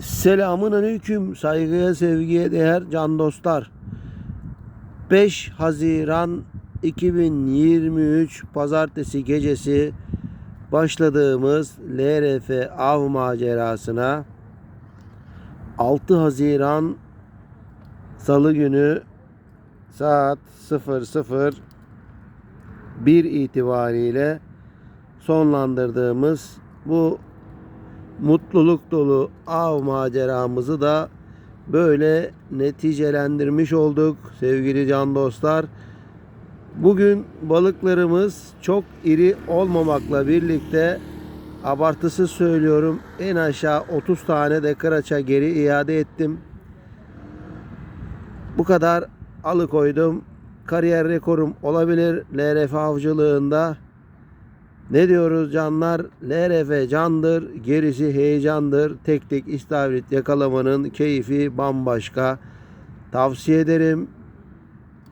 Selamun aleyküm saygıya sevgiye değer can dostlar. 5 Haziran 2023 Pazartesi gecesi başladığımız LRF av macerasına 6 Haziran Salı günü saat 00 1 itibariyle sonlandırdığımız bu mutluluk dolu av maceramızı da böyle neticelendirmiş olduk sevgili can dostlar. Bugün balıklarımız çok iri olmamakla birlikte abartısız söylüyorum en aşağı 30 tane de kıraça geri iade ettim. Bu kadar alıkoydum. Kariyer rekorum olabilir LRF avcılığında. Ne diyoruz canlar? LRF candır, gerisi heyecandır. Tek tek istavrit yakalamanın keyfi bambaşka. Tavsiye ederim.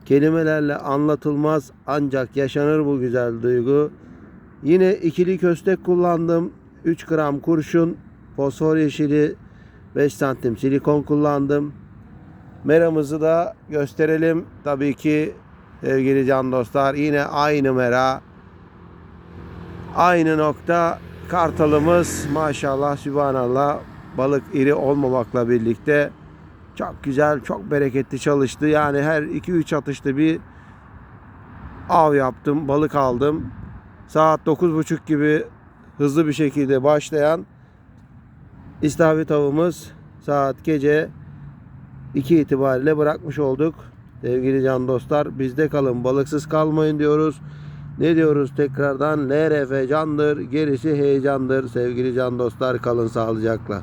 Kelimelerle anlatılmaz ancak yaşanır bu güzel duygu. Yine ikili köstek kullandım. 3 gram kurşun, fosfor yeşili, 5 santim silikon kullandım. Meramızı da gösterelim. Tabii ki sevgili can dostlar yine aynı mera. Aynı nokta kartalımız maşallah sübhanallah balık iri olmamakla birlikte çok güzel çok bereketli çalıştı. Yani her 2-3 atışta bir av yaptım balık aldım. Saat 9.30 gibi hızlı bir şekilde başlayan istavrit avımız saat gece 2 itibariyle bırakmış olduk. Sevgili can dostlar bizde kalın balıksız kalmayın diyoruz. Ne diyoruz tekrardan? LRF candır, gerisi heyecandır. Sevgili can dostlar kalın sağlıcakla.